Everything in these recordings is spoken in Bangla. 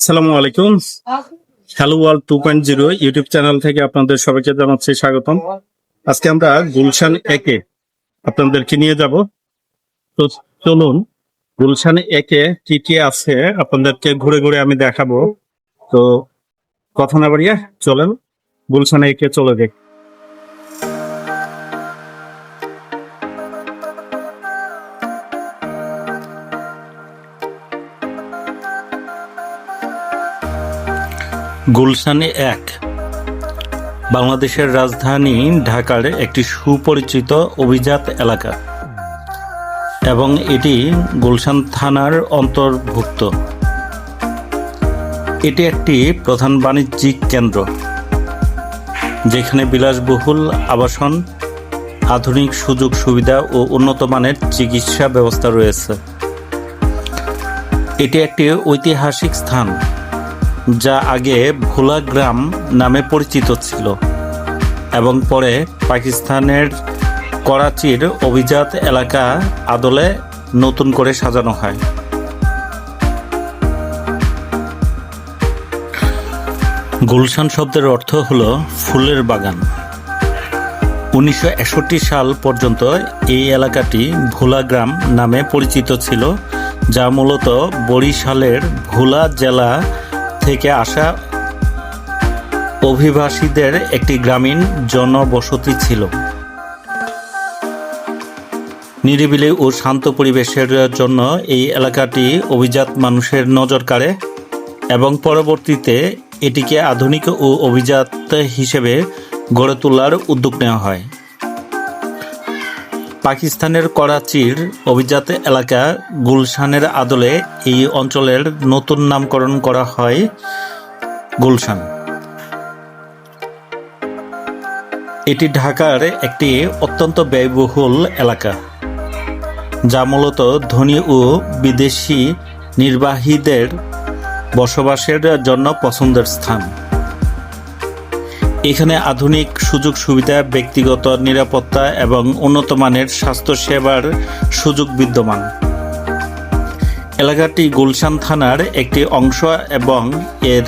আসসালামু আলাইকুম। Hello world two point zero YouTube channel থেকে আপনাদের সবাইকে জানাচ্ছি স্বাগতম। আজকে আমরা গুলশান একে আপনাদেরকে নিয়ে যাব। তো চলুন, গুলশান একে কি কি আছে আপনাদেরকে ঘুরে ঘুরে আমি দেখাবো। তো কথা না বাড়িয়ে চলেন, গুলশান একে চলে যাই। গুলশানে এক। বাংলাদেশের রাজধানী ঢাকার একটি সুপরিচিত অভিজাত এলাকা এবং এটি গুলশান থানার অন্তর্ভুক্ত। এটি একটি প্রধান বাণিজ্যিক কেন্দ্র, যেখানে বিলাসবহুল আবাসন, আধুনিক সুযোগ সুবিধা ও উন্নত মানের চিকিৎসা ব্যবস্থা রয়েছে। এটি একটি ঐতিহাসিক স্থান। যা আগে ভোলা গ্রাম নামে পরিচিত ছিল এবং পরে পাকিস্তানের করাচির অভিজাত এলাকা আদলে নতুন করে সাজানো হয়। গুলশান শব্দের অর্থ হল ফুলের বাগান। উনিশশো একষট্টি সাল পর্যন্ত এই এলাকাটি ভোলা গ্রাম নামে পরিচিত ছিল, যা মূলত বরিশালের ভোলা জেলা থেকে আসা অভিবাসীদের একটি গ্রামীণ জনবসতি ছিল। নিরিবিলি ও শান্ত পরিবেশের জন্য এই এলাকাটি অভিজাত মানুষের নজর কাড়ে এবং পরবর্তীতে এটিকে আধুনিক ও অভিজাত হিসেবে গড়ে তোলার উদ্যোগ নেওয়া হয়। পাকিস্তানের করাচির অভিজাত এলাকা গুলশানের আদলে এই অঞ্চলের নতুন নামকরণ করা হয় গুলশান। এটি ঢাকার একটি অত্যন্ত ব্যয়বহুল এলাকা, যা মূলত ধনী ও বিদেশি নির্বাহীদের বসবাসের জন্য পছন্দের স্থান। এখানে আধুনিক সুযোগ সুবিধা, ব্যক্তিগত নিরাপত্তা এবং উন্নত মানের স্বাস্থ্য সেবার সুযোগ বিদ্যমান। এলাকাটি গুলশান থানার একটি অংশ এবং এর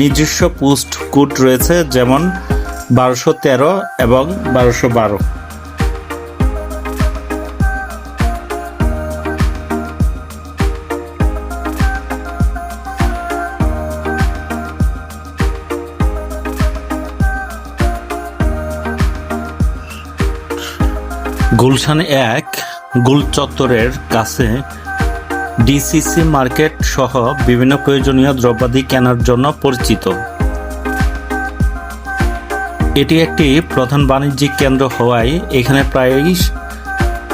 নিজস্ব পোস্ট কোড রয়েছে যেমন বারোশো তেরো এবং বারোশো বারো। গুলশান এক গুল চত্বরের কাছে ডিসিসি মার্কেট সহ বিভিন্ন প্রয়োজনীয় দ্রব্যাদি কেনার জন্য পরিচিত। এটি একটি প্রধান বাণিজ্যিক কেন্দ্র হওয়ায় এখানে প্রায়ই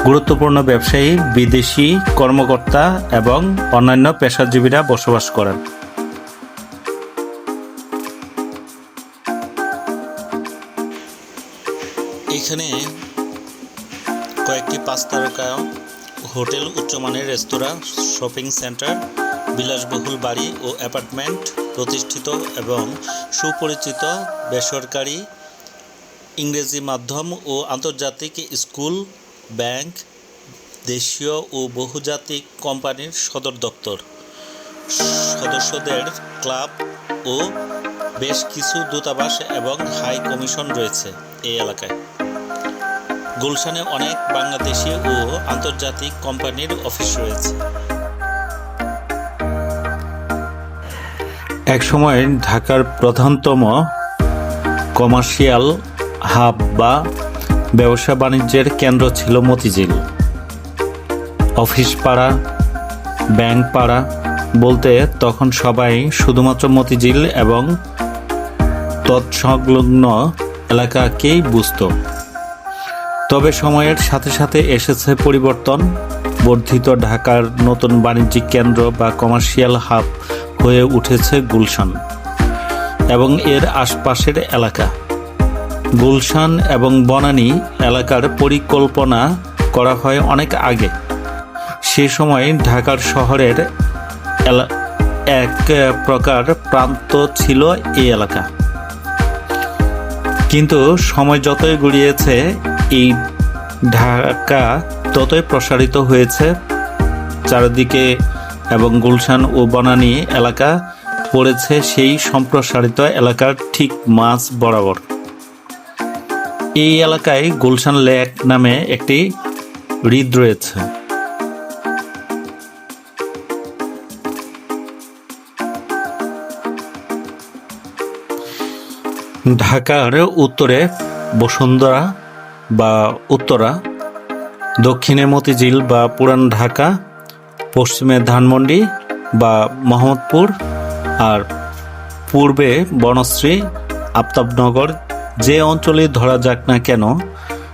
গুরুত্বপূর্ণ ব্যবসায়ী, বিদেশি কর্মকর্তা এবং অন্যান্য পেশাজীবীরা বসবাস করেন। এখানে কয়েকটি পাঁচ তারকা হোটেল, উচ্চমানের রেস্তোরাঁ, শপিং সেন্টার, বিলাসবহুল বাড়ি ও অ্যাপার্টমেন্ট প্রতিষ্ঠিত এবং সুপরিচিত বেসরকারি ইংরেজি মাধ্যম ও আন্তর্জাতিক স্কুল, ব্যাংক, দেশীয় ও বহুজাতিক কোম্পানির সদর দপ্তর। সদস্যদের ক্লাব ও বেশ কিছু দূতাবাস এবং হাই কমিশন রয়েছে এই এলাকায়। গুলশানে অনেক বাংলাদেশি ও আন্তর্জাতিক কোম্পানির অফিস রয়েছে। একসময় ঢাকার প্রধানতম কমার্শিয়াল হাব বা ব্যবসা বাণিজ্যের কেন্দ্র ছিল মতিঝিল। অফিস পাড়া, ব্যাংক পাড়া বলতে তখন সবাই শুধুমাত্র মতিঝিল এবং তৎসংলগ্ন এলাকাকেই বুঝতো। তবে সময়ের সাথে সাথে এসেছে পরিবর্তন। বর্ধিত ঢাকার নতুন বাণিজ্যিক কেন্দ্র বা কমার্শিয়াল হাব হয়ে উঠেছে গুলশান এবং এর আশপাশের এলাকা। গুলশান এবং বনানী এলাকার পরিকল্পনা করা হয় অনেক আগে। সে সময় ঢাকার শহরের এক প্রকার প্রান্ত ছিল এই এলাকা। কিন্তু সময় যতই গড়িয়েছে এই ঢাকা ততই প্রসারিত হয়েছে চারিদিকে এবং গুলশান ও বনানী এলাকা পড়েছে সেই সম্প্রসারিত এলাকার ঠিক মাঝ বরাবর। এই এলাকায় গুলশান লেক নামে একটি হ্রদ রয়েছে। ঢাকার উত্তরে বসুন্ধরা বা উত্তরা, দক্ষিণে মতিঝিল বা পুরান ঢাকা, পশ্চিমে ধানমন্ডি বা মোহাম্মদপুর, আর পূর্বে বনশ্রী, আফতাবনগর, যে অঞ্চলে ধরা যাক না কেন,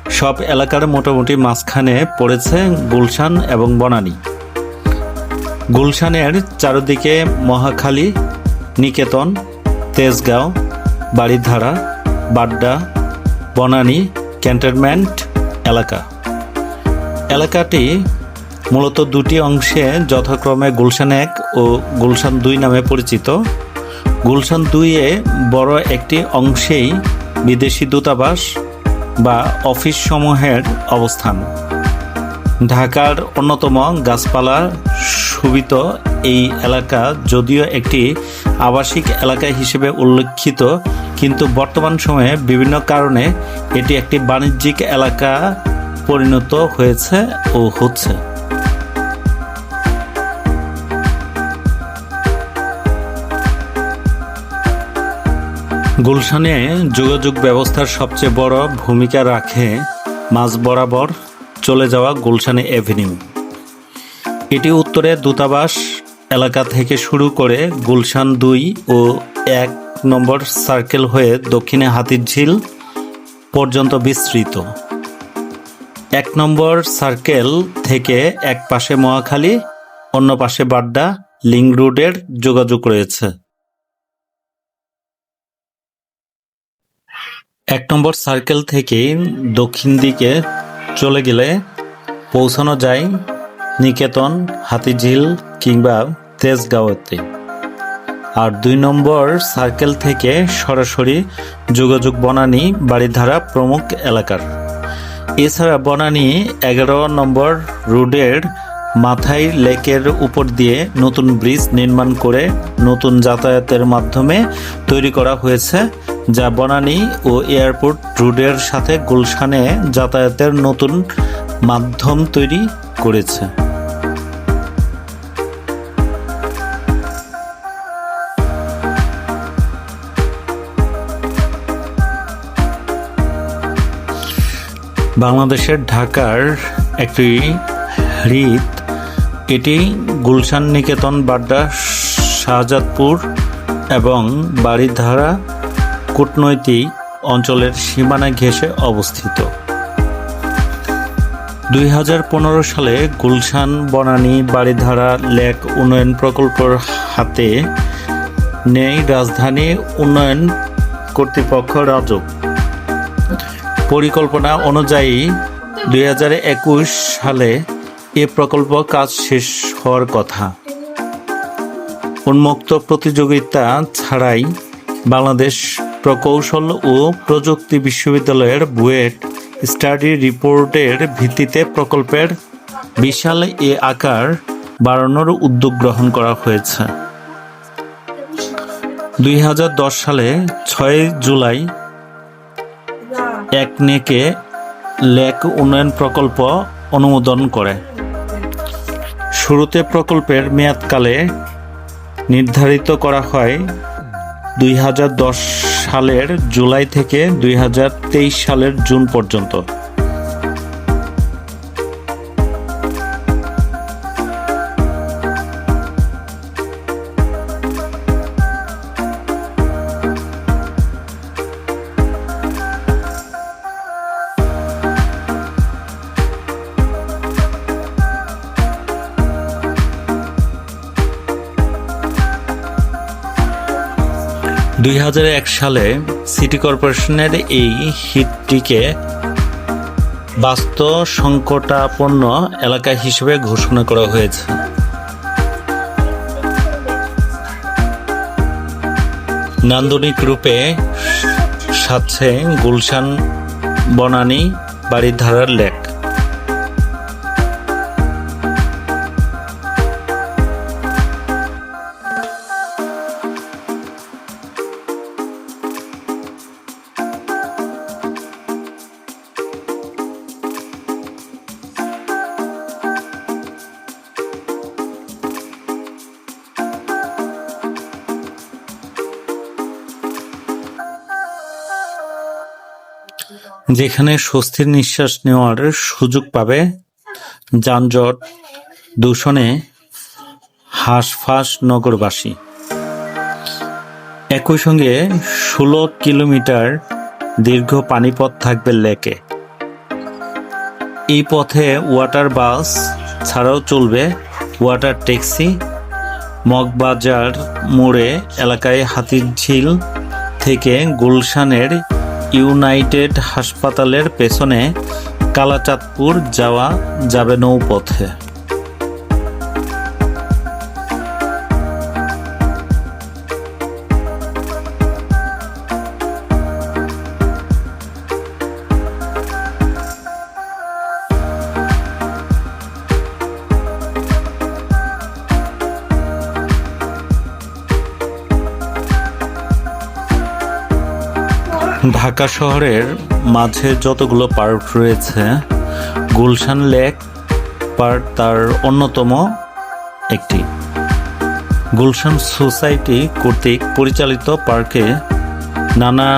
সব এলাকার মোটামুটি মাঝখানে পড়েছে গুলশান এবং বনানী। গুলশানের চারদিকে মহাখালী, নিকেতন, তেজগাঁও বাড়িধারা বাড্ডা, বনানী ক্যান্টনমেন্ট এলাকা। এলাকাটি মূলত দুটি অংশে যথাক্রমে গুলশান এক ও গুলশান দুই নামে পরিচিত। গুলশান দুইয়ে বড় একটি অংশেই বিদেশি দূতাবাস বা অফিস সমূহের অবস্থান। ঢাকার অন্যতম গাছপালা সুবিত এই এলাকা যদিও একটি আবাসিক এলাকা হিসেবে উল্লেখিত, কিন্তু বর্তমান সময়ে বিভিন্ন কারণে এটি একটি বাণিজ্যিক এলাকা পরিণত হয়েছে ও হচ্ছে। গুলশানে যোগাযোগ ব্যবস্থার সবচেয়ে বড় ভূমিকা রাখে মাঝ বরাবর চলে যাওয়া গুলশানে এভিনিউ। এটি উত্তরে দূতাবাস এলাকা থেকে শুরু করে গুলশান দুই ও এক নম্বর সার্কেল হয়ে দক্ষিণে হাতিরঝিল পর্যন্ত বিস্তৃত। এক নম্বর সার্কেল থেকে এক পাশে মহাখালী, অন্য পাশে বাড্ডা, লিঙ্ক রোডের যোগাযোগ রয়েছে। এক নম্বর সার্কেল থেকে দক্ষিণ দিকে চলে গেলে পৌঁছানো যায় নিকেতন, হাতিঝিল কিংবা তেজগাঁওতে। আর দুই নম্বর সার্কেল থেকে সরাসরি যোগাযোগ বনানী বাড়িধারা প্রমুখ এলাকার। এছাড়া বনানী এগারো নম্বর রোডের মাথায় লেকের উপর দিয়ে নতুন ব্রিজ নির্মাণ করে নতুন যাতায়াতের মাধ্যমে তৈরি করা হয়েছে, যা বনানী ও এয়ারপোর্ট রোডের সাথে গুলশানে যাতায়াতের নতুন মাধ্যম তৈরি করেছে। বাংলাদেশের ঢাকার একটি হৃদ এটি গুলশান নিকেতন, বাড্ডা, শাহজাদপুর এবং বাড়িধারা কূটনৈতিক অঞ্চলের সীমানা ঘেঁষে অবস্থিত। দুই হাজার পনেরো সালে গুলশান, বনানী বাড়িধারা লেক উন্নয়ন প্রকল্পের হাতে নেই রাজধানী উন্নয়ন কর্তৃপক্ষ রাজক। পরিকল্পনা অনুযায়ী দুই হাজার একুশ সালে এ প্রকল্প কাজ শেষ হওয়ার কথা। উন্মুক্ত প্রতিযোগিতা ছাড়াই বাংলাদেশ প্রকৌশল ও প্রযুক্তি বিশ্ববিদ্যালয়ের বুয়েট স্টাডি রিপোর্টের ভিত্তিতে প্রকল্পের বিশাল এ আকার বাড়ানোর উদ্যোগ গ্রহণ করা হয়েছে। দুই হাজার দশ সালে ছয় জুলাই এক নেকে লেক উন্নয়ন প্রকল্প অনুমোদন করে। শুরুতে প্রকল্পের মেয়াদকালে নির্ধারিত করা হয় দুই হাজার দশ সালের জুলাই থেকে দুই হাজার তেইশ সালের জুন পর্যন্ত। সালে সিটি কর্পোরেশনের এই হিটটিকে বাস্তব সংকটাপন্ন এলাকা হিসেবে ঘোষণা করা হয়েছে। নান্দনিক রূপে সাথে গুলশান বনানী বাড়িধারার লেক। যেখানে স্বস্তির নিঃশ্বাস নেওয়ার সুযোগ পাবে। যানজট, দূষণে হাঁসফাঁস নগরবাসী। একই সঙ্গে ষোলো কিলোমিটার দীর্ঘ পানিপথ থাকবে লেকে। এই পথে ওয়াটার বাস ছাড়াও চলবে ওয়াটার ট্যাক্সি। মগবাজার মোড়ে এলাকায় হাতিরঝিল থেকে গুলশানের ইউনাইটেড হাসপাতালের পেছনে কালাচাঁদপুর যাওয়া যাবে নৌপথে। ঢাকা শহরের মাঝে যতগুলো পার্ক রয়েছে, গুলশান লেক পার্ক তার অন্যতম একটি। গুলশান সোসাইটি কর্তৃক পরিচালিত পার্কে নানা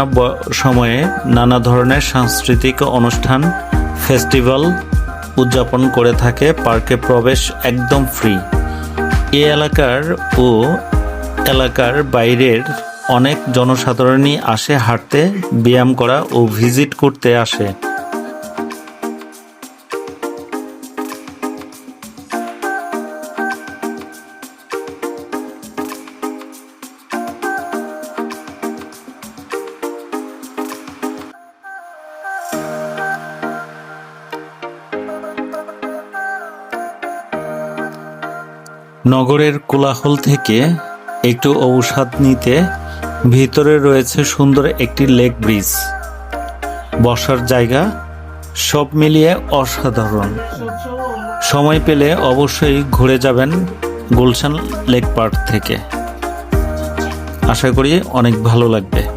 সময়ে নানা ধরনের সাংস্কৃতিক অনুষ্ঠান, ফেস্টিভ্যাল উদযাপন করে থাকে, পার্কে প্রবেশ একদম ফ্রি। এ এলাকার ও এলাকার বাইরের অনেক জনসাধারণই আসে হাঁটতে, ব্যায়াম করা ও ভিজিট করতে আসে। নগরের কোলাহল থেকে একটু ঔষধ নিতে ভিতরে রয়েছে সুন্দর একটি লেক ব্রিজ। বসার জায়গা সব মিলিয়ে অসাধারণ। সময় পেলে অবশ্যই ঘুরে যাবেন গুলশান লেক পার্ক থেকে। আশা করি অনেক ভালো লাগবে।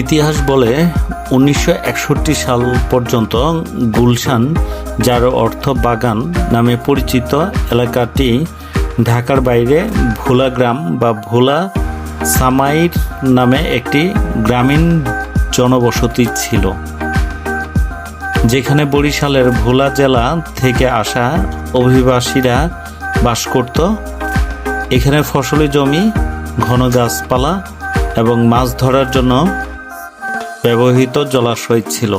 ইতিহাস বলে উনিশশো একষট্টি সাল পর্যন্ত গুলশান, যার অর্থ বাগান নামে পরিচিত এলাকাটি ঢাকার বাইরে ভোলা গ্রাম বা ভোলা সামাইর নামে একটি গ্রামীণ জনবসতি ছিল, যেখানে বরিশালের ভোলা জেলা থেকে আসা অভিবাসীরা বাস করত। এখানে ফসলি জমি, ঘন গাছপালা এবং মাছ ধরার জন্য ব্যবহৃত জলাশয় ছিল।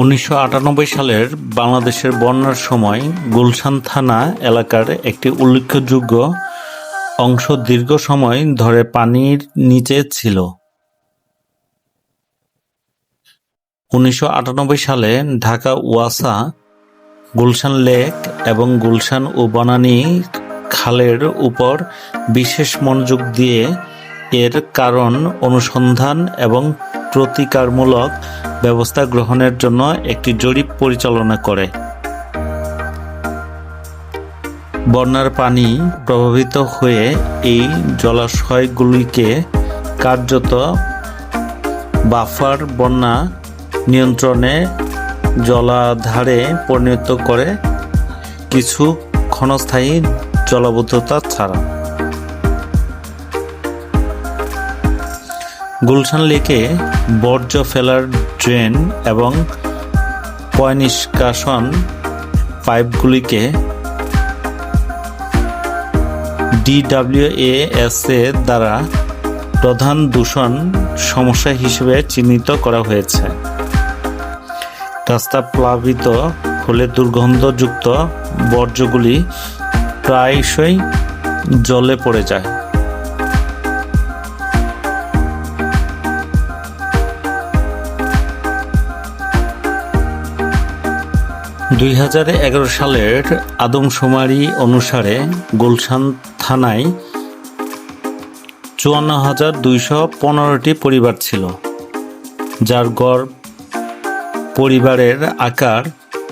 উনিশশো আটানব্বই সালের বাংলাদেশের বন্যার সময় গুলশান থানা এলাকার একটি উল্লেখযোগ্য অংশ দীর্ঘ সময় ধরে পানির নিচে ছিল। উনিশশো আটানব্বই সালে ঢাকা ওয়াসা গুলশান লেক এবং গুলশান ও বনানী খালের উপর বিশেষ মনোযোগ দিয়ে এর কারণ অনুসন্ধান এবং প্রতিকারমূলক ব্যবস্থা গ্রহণের জন্য একটি জরিপ পরিচালনা করে। বন্যার পানি প্রভাবিত হয়ে এই জলাশয়গুলিকে কার্যত বাফার বন্যা নিয়ন্ত্রণে জলাধারে পরিণত করে কিছু ক্ষণস্থায়ী জলাবদ্ধতা ছাড়া। গুলশান লেকে বর্জ্য ফেলার ড্রেন এবং পয়নিষ্কাশন পাইপগুলিকে ডিডাব্লিউএএস এর দ্বারা প্রধান দূষণ সমস্যা হিসেবে চিহ্নিত করা হয়েছে। রাস্তা প্লাবিত হলে দুর্গন্ধযুক্ত বর্জ্যগুলি প্রায়শই জলে পড়ে যায়। দুই হাজার এগারো সালের আদমশুমারি অনুসারে গুলশান থানায় চুয়ান্ন হাজার দুইশো পনেরোটি পরিবার ছিল, যার গড় পরিবারের আকার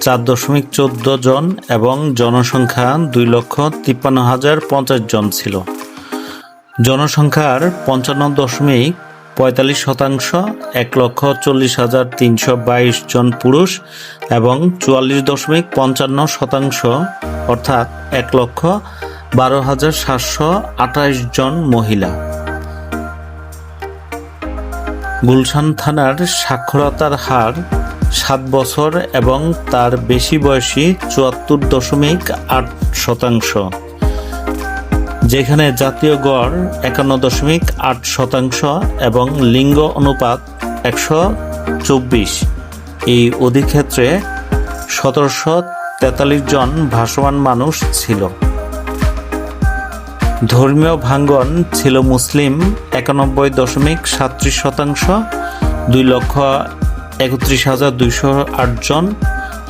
চার দশমিক চোদ্দ জন এবং জনসংখ্যা দুই লক্ষ তিপ্পান্ন হাজার পঞ্চাশ জন ছিল। জনসংখ্যার পঞ্চান্ন দশমিক পঁয়তাল্লিশ শতাংশ, এক লক্ষ চল্লিশ হাজার তিনশো বাইশ জন পুরুষ এবং চুয়াল্লিশ দশমিক পঞ্চান্ন শতাংশ, অর্থাৎ এক লক্ষ বারো হাজার সাতশো আঠাশ জন মহিলা। গুলশান থানার সাক্ষরতার হার সাত বছর এবং তার বেশি বয়সী চুয়াত্তর দশমিক আট শতাংশ, যেখানে জাতীয় গড় একান্ন দশমিক আট শতাংশ এবং লিঙ্গ অনুপাত একশো চব্বিশ। এই অধিক্ষেত্রে সতেরোশো তেতাল্লিশ জন ভাসমান মানুষ ছিল। ধর্মীয় ভাঙ্গন ছিল মুসলিম একানব্বই দশমিক সাতত্রিশ শতাংশ, দুই লক্ষ একত্রিশ হাজার দুইশো আটজন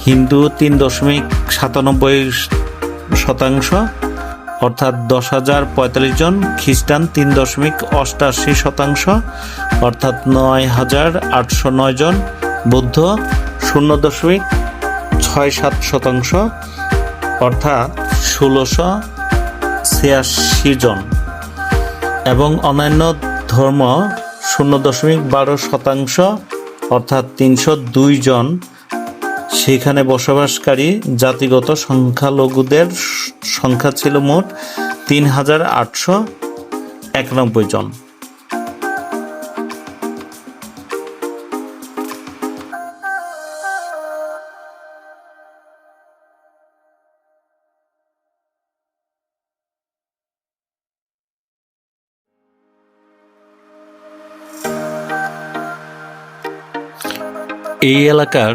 হিন্দু তিন দশমিক সাতানব্বই শতাংশ। অর্থাৎ দশ হাজার পঁয়তাল্লিশ জন। খ্রিস্টান তিন দশমিক অষ্টাশি শতাংশ। অর্থাৎ নয় হাজার আটশো নয় জন। বৌদ্ধ শূন্য দশমিক ছয় সাত শতাংশ। অর্থাৎ ষোলোশো ছিয়াশি জন। এবং অন্যান্য ধর্ম শূন্য দশমিক বারো শতাংশ। অর্থাৎ তিনশো দুই জন সেখানে বসবাসকারী জাতিগত সংখ্যালঘুদের সংখ্যা ছিল মোট তিন হাজার আটশো একানব্বই জন। এই এলাকার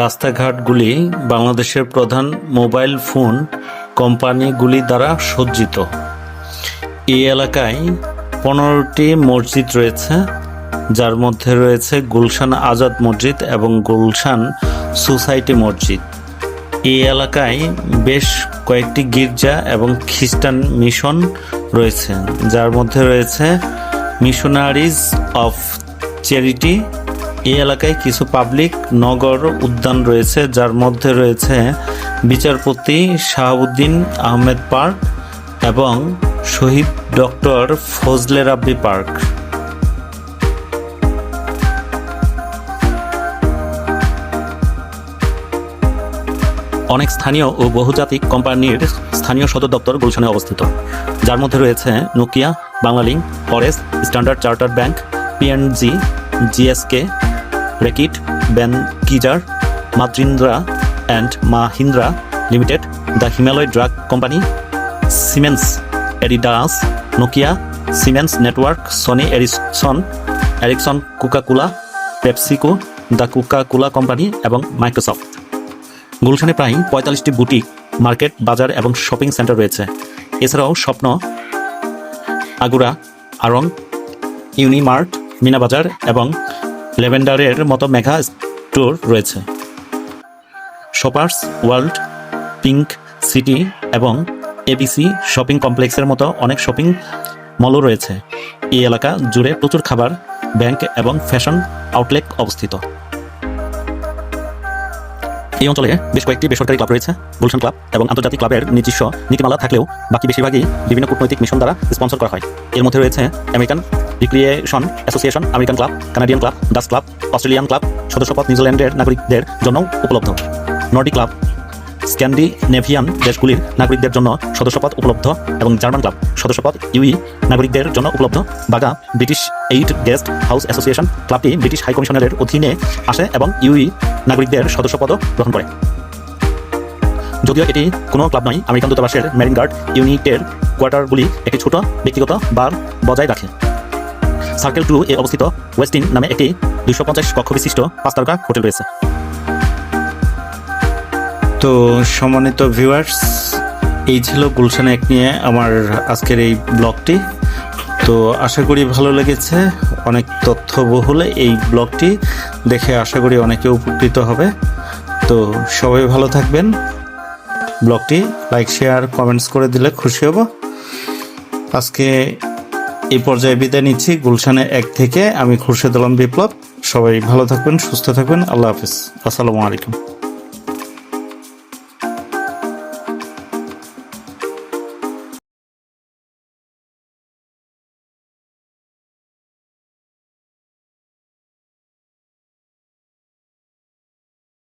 রাস্তাঘাটগুলি বাংলাদেশের প্রধান মোবাইল ফোন কোম্পানিগুলি দ্বারা সজ্জিত। এই এলাকায় পনেরোটি মসজিদ রয়েছে, যার মধ্যে রয়েছে গুলশান আজাদ মসজিদ এবং গুলশান সোসাইটি মসজিদ। এই এলাকায় বেশ কয়েকটি গির্জা এবং খ্রিস্টান মিশন রয়েছে, যার মধ্যে রয়েছে মিশনারিজ অফ চ্যারিটি এই এলাকায় কিছু পাবলিক নগর উদ্যান রয়েছে, যার মধ্যে রয়েছে বিচারপতি শাহাবুদ্দিন আহমেদ পার্ক এবং শহীদ ডক্টর ফজলে রাব্বি পার্ক। অনেক স্থানীয় ও বহুজাতিক কোম্পানির স্থানীয় সদর দপ্তর গুলশানে অবস্থিত। যার মধ্যে রয়েছে Nokia, Banglalink, forest, Standard Chartered Bank PNG GSK Reckitt Benckiser Mahindra and Mahindra limited, the Himalaya drug company, Siemens Adidas Nokia, Siemens network, Sony Ericsson Ericsson Coca Cola, PepsiCo, the Coca Cola company এবং মাইক্রোসফট। গুলশানে প্রায় পঁয়তাল্লিশটি বুটিক, মার্কেট, বাজার এবং শপিং সেন্টার রয়েছে। এছাড়াও স্বপ্ন, আগুরা, আরং, ইউনিমার্ট, মিনা বাজার এবং লেভেন্ডারের মতো মেঘা স্টোর রয়েছে। শপার্স, ওয়ার্ল্ড, পিঙ্ক সিটি এবং এবিসি শপিং কমপ্লেক্সের মতো অনেক শপিং মলও রয়েছে। এই এলাকা জুড়ে প্রচুর খাবার, ব্যাংক এবং ফ্যাশন আউটলেট অবস্থিত। এই অঞ্চলে বেশ কয়েকটি বেসরকারি ক্লাব রয়েছে, গুলশান ক্লাব এবং আন্তর্জাতিক ক্লাবের নিজস্ব নীতিমালা থাকলেও বাকি বেশিরভাগই বিভিন্ন কূটনৈতিক মিশন দ্বারা স্পন্সর করা হয়। এর মধ্যে রয়েছে American recreation association, American club, Canadian club ডাস ক্লাব, অস্ট্রেলিয়ান ক্লাব, সদস্যপদ নিউজিল্যান্ডের নাগরিকদের জন্য উপলব্ধ। নর্ডিক ক্লাব স্ক্যান্ডিনেভিয়ান দেশগুলির নাগরিকদের জন্য সদস্যপদ উপলব্ধ এবং জার্মান ক্লাব সদস্যপদ ইউই নাগরিকদের জন্য উপলব্ধ। বাগা British aid guest house association ক্লাবটি ব্রিটিশ হাই কমিশনারের অধীনে আসে এবং ইউই নাগরিকদের সদস্যপদও গ্রহণ করে। যদিও এটি কোনো ক্লাব নয়, আমেরিকান দূতাবাসের মেরিন গার্ড ইউনিটের কোয়ার্টারগুলি একটি ছোট, ব্যক্তিগত বার বজায় রাখে। সার্কেল টু এ অবস্থিত ওয়েস্টিন নামে একটি দুইশো পঞ্চাশ কক্ষ বিশিষ্ট পাঁচ হোটেল রয়েছে। তো সম্মানিত ভিউয়ার্স এই ছিল গুলশান এক নিয়ে আমার আজকের এই ব্লগটি। তো আশা করি ভালো লেগেছে। অনেক তথ্যবহুল এই ব্লগটি দেখে আশা করি অনেকে উপকৃত হবে। তো সবাই ভালো থাকবেন। ব্লগটি লাইক, শেয়ার, কমেন্টস করে দিলে খুশি হব। আজকে এই পর্যায়ে বিদায় নিচ্ছি গুলশানে এক থেকে। আমি খুরশেদ আলম বিপ্লব। সবাই ভালো থাকবেন, সুস্থ থাকবেন। আল্লাহ হাফিজ। আসসালামু আলাইকুম।